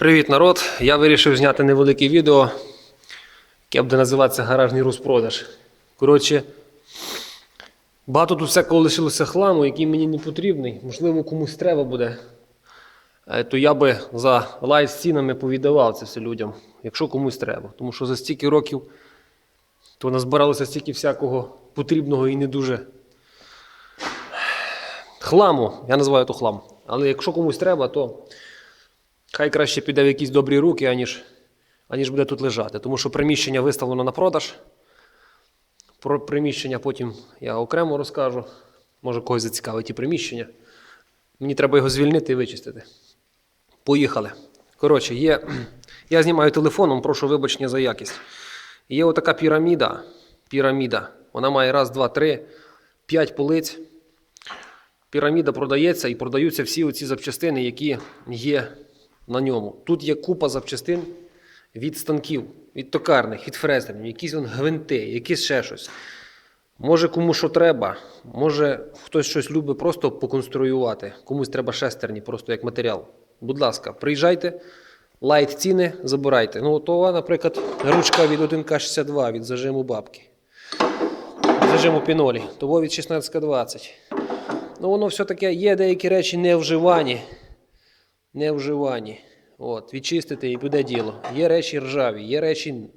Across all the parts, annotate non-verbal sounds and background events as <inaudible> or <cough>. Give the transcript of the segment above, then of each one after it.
Привіт, народ! Я вирішив зняти невелике відео, яке буде називатися гаражний розпродаж. Коротше, багато тут всякого лишилося хламу, який мені не потрібний. Можливо, комусь треба буде. Е, То я би за лайв цінами повіддавав це все людям, якщо комусь треба. Тому що за стільки років то назбиралося стільки всякого потрібного і не дуже хламу. Я називаю то хлам. Але якщо комусь треба, то Хай краще піде в якісь добрі руки, аніж, аніж буде тут лежати. Тому що приміщення виставлено на продаж. Про приміщення потім я окремо розкажу. Може когось зацікавить ті приміщення. Мені треба його звільнити і вичистити. Поїхали. Коротше, є. Я знімаю телефоном, прошу вибачення за якість. Є отака піраміда. Піраміда. Вона має раз, два, три, п'ять полиць. Піраміда продається і продаються всі оці запчастини, які є на ньому. Тут є купа запчастин від станків, від токарних, від фрезерів, якісь вон гвинти, якісь ще щось. Може, кому що треба, може хтось щось любить просто поконструювати, комусь треба шестерні, просто як матеріал. Будь ласка, приїжджайте, лайт ціни, забирайте. Ну, то, наприклад, ручка від 1К62 від зажиму бабки. Зажиму пінолі, того від 16К20. Ну, воно все таке, є деякі речі не вживані не вживані. От, відчистити і буде діло. Є речі ржаві, є речі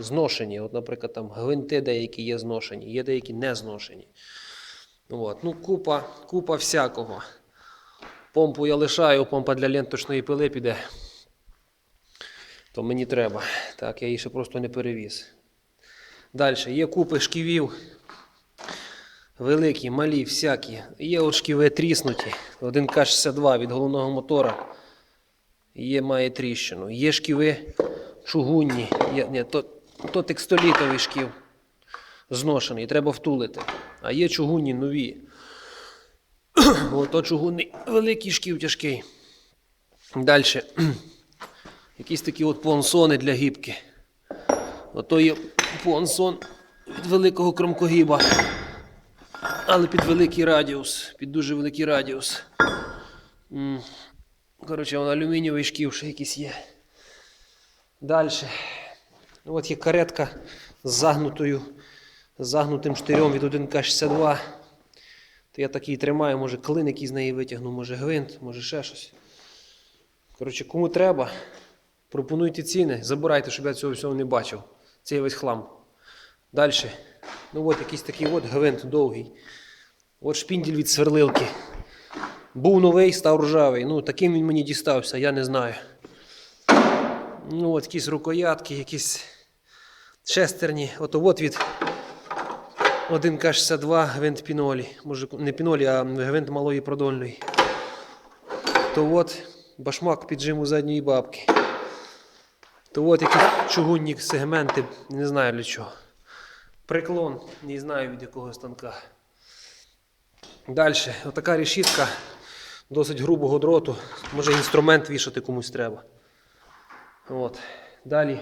зношені. От, наприклад, там гвинти деякі є зношені, є деякі не зношені. От, ну, купа, купа всякого. Помпу я лишаю, помпа для ленточної пили піде. То мені треба. Так, я її ще просто не перевіз. Далі, є купи шківів. Великі, малі, всякі. Є от шківи тріснуті. 1К62 від головного мотора. Є, має тріщину. Є шківи чугунні. Є, ні, то, то текстолітовий шків зношений, треба втулити. А є чугунні нові. Ото чугунний великий шків тяжкий. Далі. <clears throat> Якісь такі от понсони для гібки. Ото є понсон від великого кромкогіба. Але під великий радіус, під дуже великий радіус. Коротше, вон алюмінієвий шків ще якийсь є. Далі. От є каретка з загнутою, з загнутим штирем від 1К62. То я такий тримаю, може клин який з неї витягну, може гвинт, може ще щось. Коротше, кому треба, пропонуйте ціни, забирайте, щоб я цього всього не бачив. Цей весь хлам. Далі. Ну от якийсь такий от гвинт довгий. От шпінділь від сверлилки. Був новий, став ржавий. Ну, таким він мені дістався, я не знаю. Ну, от якісь рукоятки, якісь шестерні. От от від 1К62 гвинт пінолі. Може, не пінолі, а гвинт малої продольної. То от башмак піджиму задньої бабки. То от якісь чугунні сегменти, не знаю для чого. Приклон, не знаю від якого станка. Далі, отака решітка досить грубого дроту. Може інструмент вішати комусь треба. От. Далі.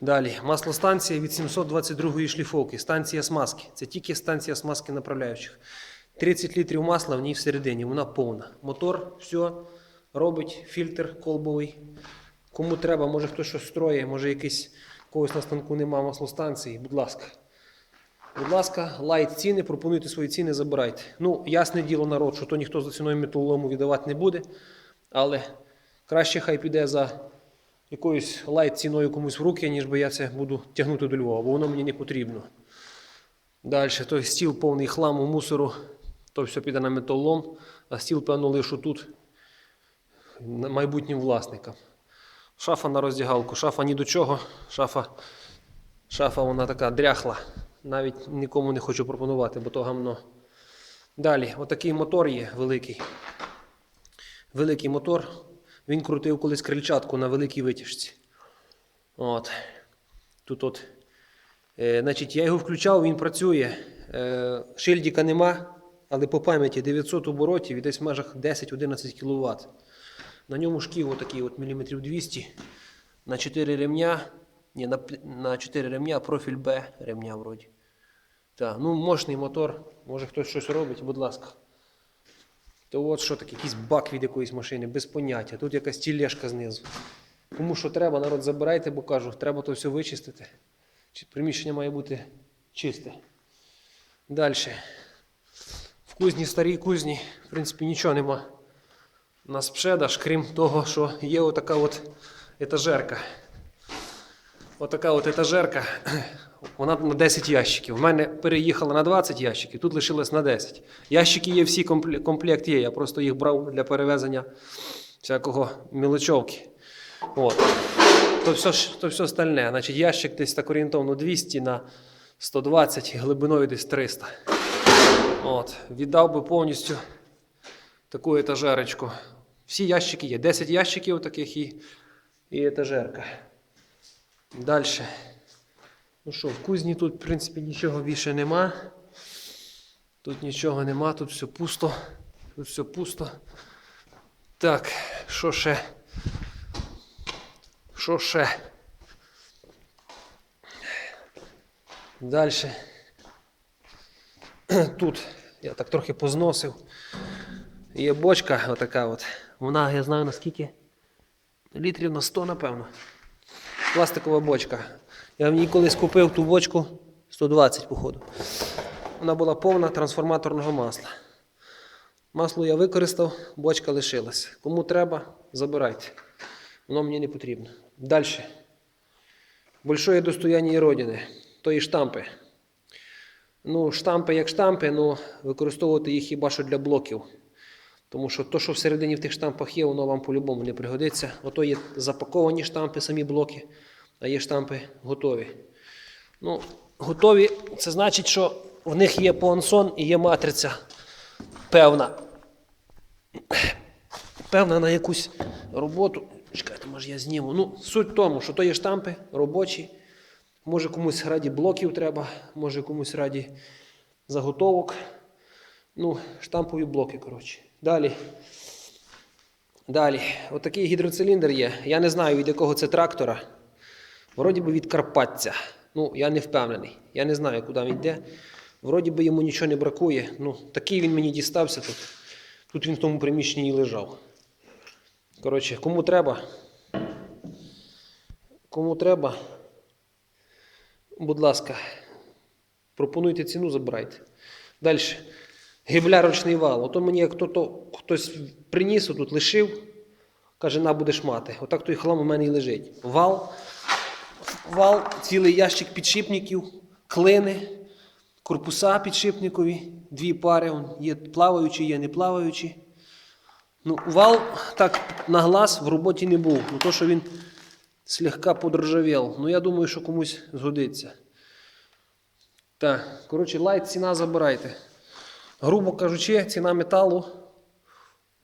Далі. Маслостанція від 722 шліфовки. Станція смазки. Це тільки станція смазки направляючих. 30 літрів масла в ній всередині, вона повна. Мотор, все робить, фільтр колбовий. Кому треба, може хтось щось строє, може якийсь когось на станку нема маслостанції, будь ласка. Будь ласка, лайт ціни, пропонуйте свої ціни, забирайте. Ну, ясне діло, народ, що то ніхто за ціною металолому віддавати не буде. Але краще хай піде за якоюсь лайт ціною комусь в руки, ніж би я це буду тягнути до Львова, бо воно мені не потрібно. Далі, той стіл повний хламу, мусору, то все піде на металолом, а стіл, певно, лишу тут майбутнім власникам. Шафа на роздягалку. Шафа ні до чого. Шафа, шафа вона така дряхла. Навіть нікому не хочу пропонувати, бо то гамно. Далі, отакий мотор є великий. Великий мотор. Він крутив колись крильчатку на великій витяжці. От. Тут от. Е, значить, я його включав, він працює. Е, шильдика нема, але по пам'яті 900 оборотів і десь в межах 10-11 кВт. На ньому шків отакий от міліметрів 200 на 4 ремня. Ні, на, на 4 ремня, профіль Б ремня вроді. Так, ну мощний мотор. Може хтось щось робить, будь ласка. То от що таке, якийсь бак від якоїсь машини, без поняття. Тут якась тілешка знизу. Кому що треба, народ забирайте, бо кажу, треба то все вичистити. Чи- Приміщення має бути чисте. Далі. В кузні, старій кузні, в принципі, нічого нема. У нас пшедаш, крім того, що є отака от етажерка. Отака от етажерка. <clears throat> Вона на 10 ящиків. У мене переїхала на 20 ящиків, тут лишилось на 10. Ящики є всі, компле- комплект є. Я просто їх брав для перевезення всякого мілочовки. От. То все, то все стальне. Значить, ящик десь так орієнтовно 200 на 120, глибиною десь 300. От. Віддав би повністю таку етажерочку. Всі ящики є. 10 ящиків таких і, і етажерка. Далі. Ну що, в кузні тут, в принципі, нічого більше нема. Тут нічого нема, тут все пусто. Тут все пусто. Так, що ще? Що ще? Далі. <clears throat> Тут я так трохи позносив. Є бочка отака от. Вона, я знаю наскільки. Літрів на 100, напевно. Пластикова бочка. Я в ній колись купив ту бочку 120, походу. Вона була повна трансформаторного масла. Масло я використав, бочка лишилась. Кому треба, забирайте. Воно мені не потрібно. Далі. Большое достояние Родини. То і штампи. Ну, штампи як штампи, ну використовувати їх хіба що для блоків. Тому що то, що всередині в тих штампах є, воно вам по-любому не пригодиться. Ото є запаковані штампи, самі блоки, а є штампи готові. Ну, готові, це значить, що в них є понсон і є матриця певна. Певна на якусь роботу. Чекайте, може я зніму. Ну, суть в тому, що то є штампи робочі. Може комусь раді блоків треба, може комусь раді заготовок. Ну, штампові блоки, коротше. Далі. Далі. Отакий гідроциліндр є. Я не знаю, від якого це трактора. Вроді би від Карпаття. Ну, я не впевнений. Я не знаю, куди він йде. Вроді би йому нічого не бракує. Ну, такий він мені дістався тут. Тут він в тому приміщенні і лежав. Коротше, кому треба. Кому треба, будь ласка, пропонуйте ціну, забирайте. Далі. Гіблярочний вал. Ото мені як то, хтось приніс, тут лишив, каже, на будеш мати. Отак той хлам у мене і лежить. Вал, вал, цілий ящик підшипників, клини, корпуса підшипникові, дві пари. он Є плаваючі, є не плаваючі. Ну, вал так на глаз в роботі не був. Ну, то, що він слегка подржавів. Ну, я думаю, що комусь згодиться. Так, коротше, лайт ціна забирайте. Грубо кажучи, ціна металу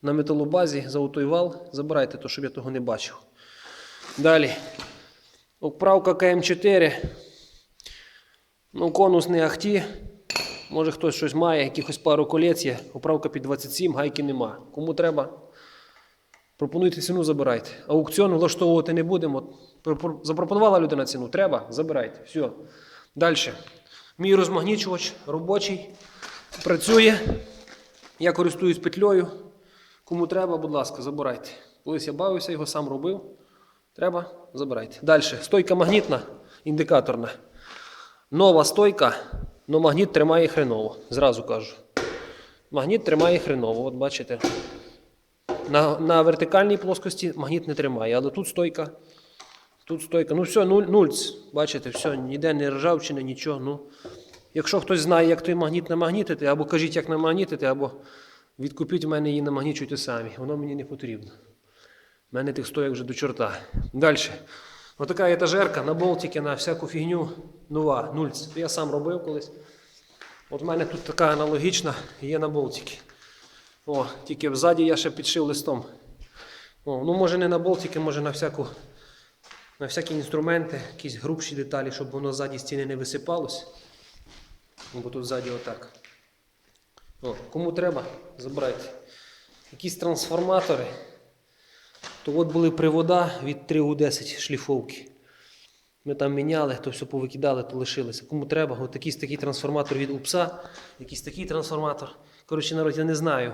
на металобазі за отой вал забирайте, то щоб я того не бачив. Далі. Оправка КМ4. Ну, конус не ахті. Може хтось щось має, якихось пару колець є. Оправка під 27, гайки нема. Кому треба, пропонуйте ціну, забирайте. Аукціон влаштовувати не будемо. Запропонувала людина ціну, треба, забирайте. Все. Далі. Мій розмагнічувач робочий. Працює. Я користуюсь петлею. Кому треба, будь ласка, забирайте. Колись я бавився, його сам робив. Треба, забирайте. Далі. Стойка магнітна, індикаторна. Нова стойка, але магніт тримає хреново. Зразу кажу. Магніт тримає хреново. От бачите. На, на вертикальній плоскості магніт не тримає, але тут стойка. Тут стойка. Ну все, нуль, нульц. Бачите, все, ніде не ржавчина, нічого. Ну, якщо хтось знає, як той магніт намагнітити, або кажіть, як намагнітити, або відкупіть в мене її намагнічуйте самі. Воно мені не потрібно. У мене тих стоїк вже до чорта. Далі. Отака етажерка на болтики, на всяку фігню. Нова, нульц. Я сам робив колись. От в мене тут така аналогічна є на болтики. О, тільки взаді я ще підшив листом. О, ну може не на болтики, може на всяку. На всякі інструменти, якісь грубші деталі, щоб воно ззаді стіни не висипалось. Бо тут ззаді отак. О, кому треба, забирайте. Якісь трансформатори. То от були привода від 3 у 10 шліфовки. Ми там міняли, то все повикидали, то лишилося. Кому треба, от якийсь такий трансформатор від УПСа, якийсь такий трансформатор. Коротше, народ, я не знаю.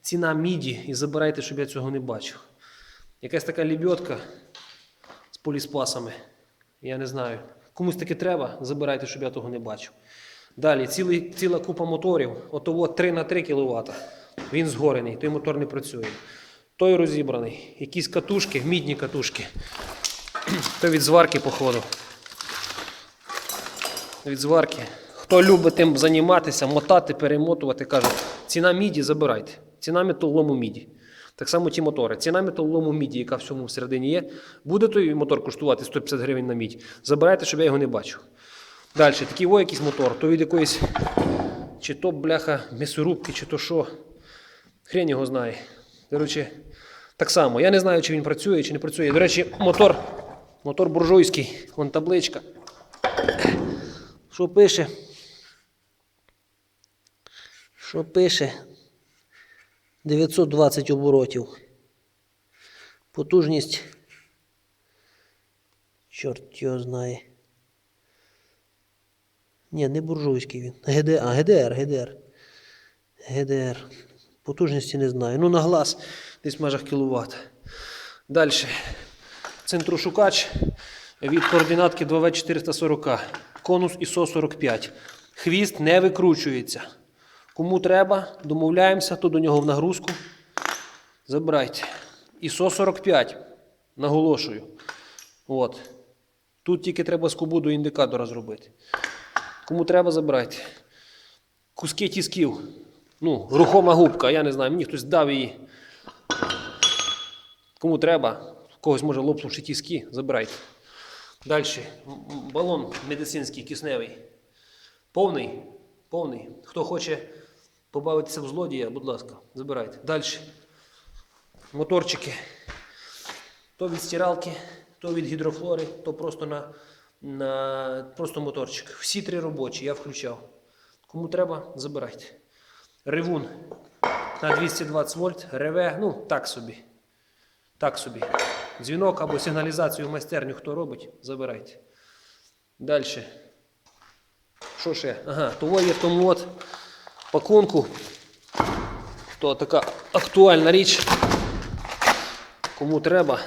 ціна міді і забирайте, щоб я цього не бачив. Якась така лебедка з поліспасами. Я не знаю. Комусь таке треба, забирайте, щоб я того не бачив. Далі, цілий, ціла купа моторів. Ото 3 на 3 кВт. Він згорений, той мотор не працює. Той розібраний. Якісь катушки, мідні катушки. <clears throat> То від зварки, походу. Від зварки. Хто любить тим займатися, мотати, перемотувати, кажуть, ціна міді забирайте. Ціна металолому міді. Так само ті мотори. Ціна металолому міді, яка в цьому всередині є, буде той мотор коштувати 150 гривень на мідь. Забирайте, щоб я його не бачив. Далі, такий о якийсь мотор, то від якоїсь, чи то бляха м'ясорубки, чи то що. Хрень його знає. Коротше, так само. Я не знаю, чи він працює, чи не працює. До речі, мотор, мотор буржуйський, вон табличка. Що пише? Що пише? 920 оборотів. Потужність. Чорт його знає. Ні, не буржуйський він. ГД, ГДР, ГДР. ГДР. Потужності не знаю. Ну, на глаз десь в межах кіловат. Далі. Центрушукач від координатки 2В440. Конус ISO 45. Хвіст не викручується. Кому треба, домовляємося, то до нього в нагрузку. Забирайте. ISO 45. Наголошую. От. Тут тільки треба скобу до індикатора зробити. Кому треба, забирайте. Куски тісків. Ну, рухома губка, я не знаю, мені хтось дав її. Кому треба, когось може лопнувши тіски, забирайте. Далі. Балон медицинський кисневий. Повний. Повний. Хто хоче побавитися в злодія, будь ласка, забирайте. Далі. Моторчики. То від стиралки, то від гідрофлори, то просто на, на просто моторчик. Всі три робочі, я включав. Кому треба, забирайте. Ревун на 220 вольт, реве, ну так собі. Так собі. Дзвінок або сигналізацію в майстерню, хто робить, забирайте. Далі. Що ще? Ага, того є в тому от пакунку. То така актуальна річ. Кому треба.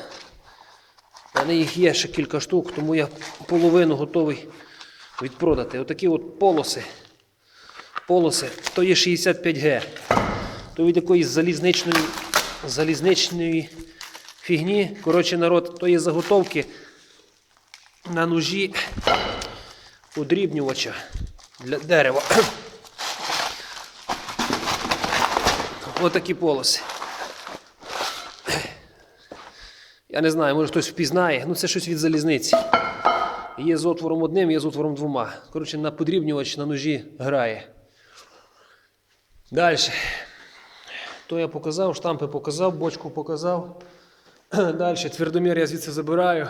У мене їх є ще кілька штук, тому я половину готовий відпродати. Отакі от полоси. Полоси, то є 65Г. То від якоїсь залізничної, залізничної фігні. Коротше, народ, то є заготовки на ножі удрібнювача для дерева. Отакі полоси. Я не знаю, може хтось впізнає. Ну це щось від залізниці. Є з отвором одним, є з отвором двома. Коротше, на подрібнювач на ножі грає. Далі. То я показав, штампи показав, бочку показав. <clears throat> Далі. Твердомір я звідси забираю.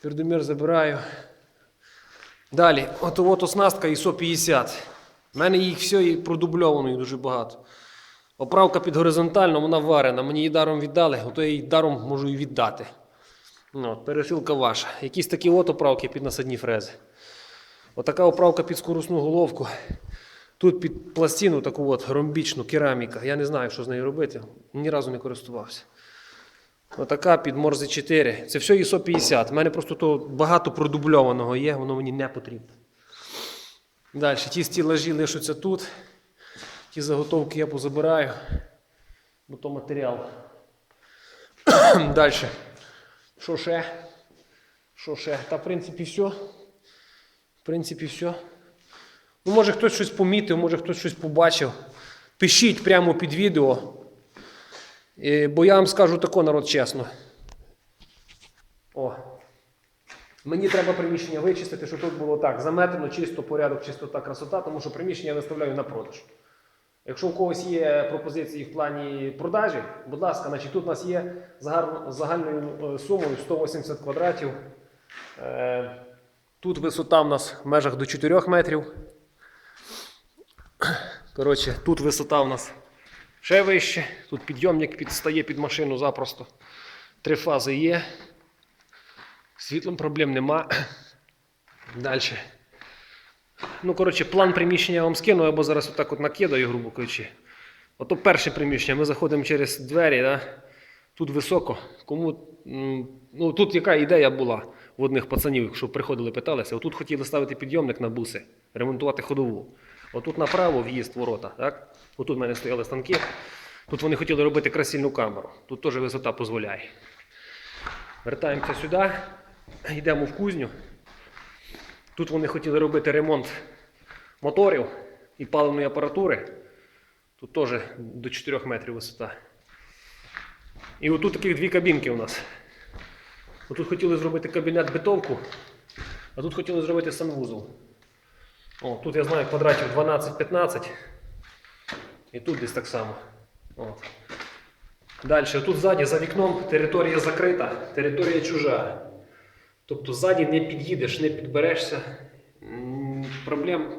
Твердомір забираю. Далі. От оснастка ISO 50. У мене їх все і продубльовано дуже багато. Оправка під горизонтально, вона варена. Мені її даром віддали, ото я її даром можу і віддати. Ну, от, пересилка ваша. Якісь такі от оправки під насадні фрези. Отака оправка під скорусну головку. Тут під пластину таку от ромбічну кераміка. Я не знаю, що з нею робити. Ні разу не користувався. Отака під Морзе 4. Це все ISO 50. У мене просто то багато продубльованого є, воно мені не потрібно. Далі, ті стілажі лишаться тут. Ті заготовки я позабираю, бо то матеріал. Далі. Що ще? Що ще? Та в принципі все. В принципі, все. Ну, може хтось щось помітив, може хтось щось побачив. Пишіть прямо під відео. Е, Бо я вам скажу тако, народ, чесно. О. Мені треба приміщення вичистити, щоб тут було так. Заметено, чисто, порядок, чистота, красота, тому що приміщення я виставляю на продаж. Якщо у когось є пропозиції в плані продажі, будь ласка, значить тут у нас є загальною е, сумою 180 квадратів. Е, Тут висота в нас в межах до 4 метрів. Коротше, тут висота в нас ще вище. Тут підйомник підстає під машину запросто. Три фази є. Світлом проблем нема. Далі. Ну, коротше, план приміщення я вам скину, або зараз отак от накидаю, грубо кажучи. Ото перше приміщення. Ми заходимо через двері. Да? Тут високо. Кому, ну, тут яка ідея була в одних пацанів, що приходили, питалися. Отут хотіли ставити підйомник на буси, ремонтувати ходову. Отут направо в'їзд ворота. Так? Отут в мене стояли станки. Тут вони хотіли робити красильну камеру. Тут теж висота дозволяє. Вертаємося сюди, йдемо в кузню. Тут вони хотіли робити ремонт моторів і паливної апаратури. Тут теж до 4 метрів висота. І отут таких дві кабінки у нас. Отут хотіли зробити кабінет бетонку, а тут хотіли зробити санвузол. О, тут я знаю квадратів 12-15. І тут десь так само. От. Далі, тут ззаді за вікном територія закрита, територія чужа. Тобто ззаді не під'їдеш, не підберешся. Проблем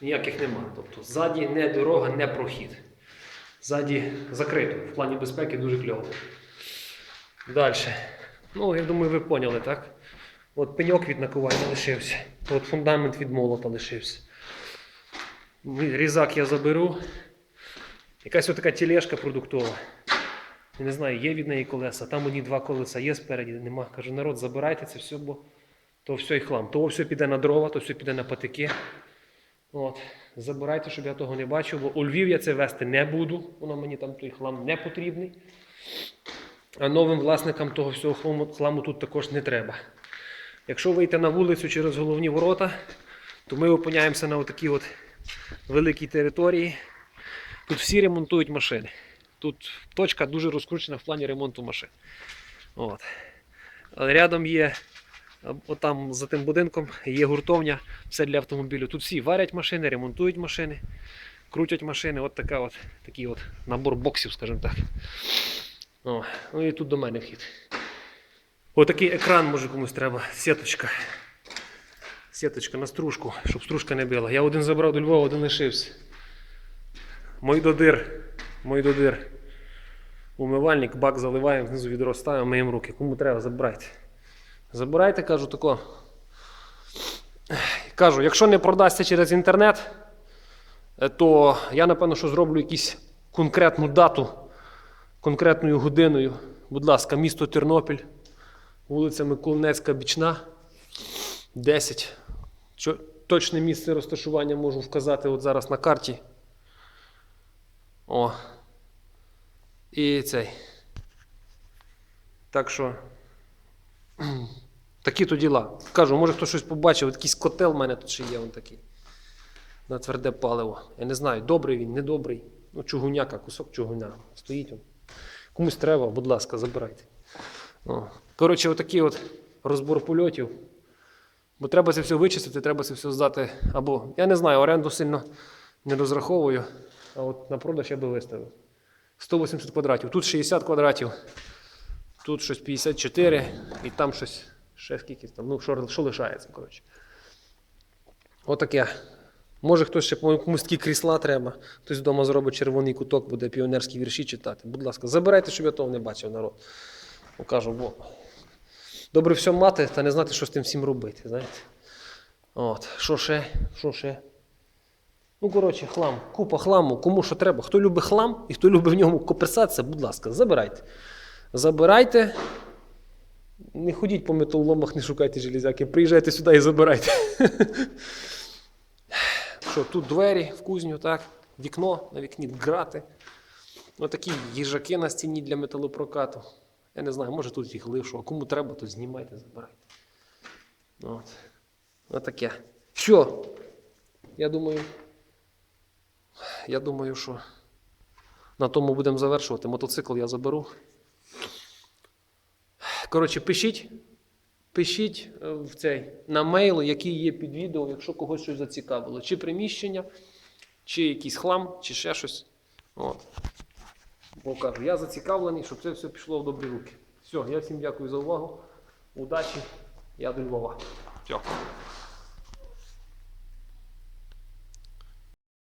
ніяких нема. Тобто ззаді не дорога, не прохід. Ззаді закрито. В плані безпеки дуже кльово. Далі. Ну, я думаю, ви поняли, так? От пеньок від накування лишився. От фундамент від молота лишився. Різак я заберу. Якась отака тележка продуктова. Я не знаю, є від неї колеса, там одні два колеса є спереді, нема. Кажу, народ, забирайте це все, бо то все і хлам. То все піде на дрова, то все піде на патики. От. Забирайте, щоб я того не бачив, бо у Львів я це вести не буду. Воно мені там той хлам не потрібний. А новим власникам того всього хламу, хламу тут також не треба. Якщо вийти на вулицю через головні ворота, то ми опиняємося на отакій от великій території. Тут всі ремонтують машини. Тут точка дуже розкручена в плані ремонту машин. От. Рядом є, отам за тим будинком, є гуртовня, все для автомобілю. Тут всі варять машини, ремонтують машини, крутять машини. От така от, такий от набор боксів, скажімо так. О, ну і тут до мене вхід. Отакий екран, може комусь треба, сіточка. Сіточка на стружку, щоб стружка не била. Я один забрав до Львова, один лишився. Мой додир. Мой додир. Умивальник, бак заливаємо, знизу відро ставимо, миємо руки. Кому треба, забирайте. Забирайте, кажу тако. Кажу, якщо не продасться через інтернет, е, то я напевно, що зроблю якусь конкретну дату, конкретною годиною. Будь ласка, місто Тернопіль, вулиця Миколинецька, Бічна, 10. Точне місце розташування можу вказати от зараз на карті. О. І цей. Так що. <clears throat> Такі то діла. Кажу, може хтось щось побачив, якийсь котел в мене тут ще є он такий. На тверде паливо. Я не знаю, добрий він, недобрий. Ну, чугуняка, кусок чугуня. Стоїть він. Комусь треба, будь ласка, забирайте. О. Коротше, отакий от розбор польотів. Бо треба це все вичистити, треба це все здати. Або, я не знаю, оренду сильно не розраховую, а от на продаж я би виставив. 180 квадратів. Тут 60 квадратів, тут щось 54, і там щось ще скільки там. Ну, що, що лишається, коротше. Отаке. Може хтось ще комусь такі крісла треба, хтось вдома зробить червоний куток, буде піонерські вірші читати. Будь ласка, забирайте, щоб я того не бачив народ. Покажу, бо добре все мати, та не знати, що з тим всім робити. знаєте. От, що ще? Що ще? Ну, коротше, хлам, купа хламу, кому що треба. Хто любить хлам і хто любить в ньому коперсатися, будь ласка, забирайте. Забирайте. Не ходіть по металоломах, не шукайте железяки. Приїжджайте сюди і забирайте. <laughs> Що, тут двері в кузню, так? Вікно, на вікні грати. Отакі їжаки на стіні для металопрокату. Я не знаю, може тут їх лишу, а кому треба, то знімайте, забирайте. От. Отаке. Що? Я думаю. Я думаю, що на тому будемо завершувати. Мотоцикл я заберу. Коротше, пишіть. Пишіть е, в цей на мейл, який є під відео, якщо когось щось зацікавило. Чи приміщення, чи якийсь хлам, чи ще щось. Бо кажу, я зацікавлений, щоб це все пішло в добрі руки. Все, я всім дякую за увагу. Удачі. Я до Львова. Все.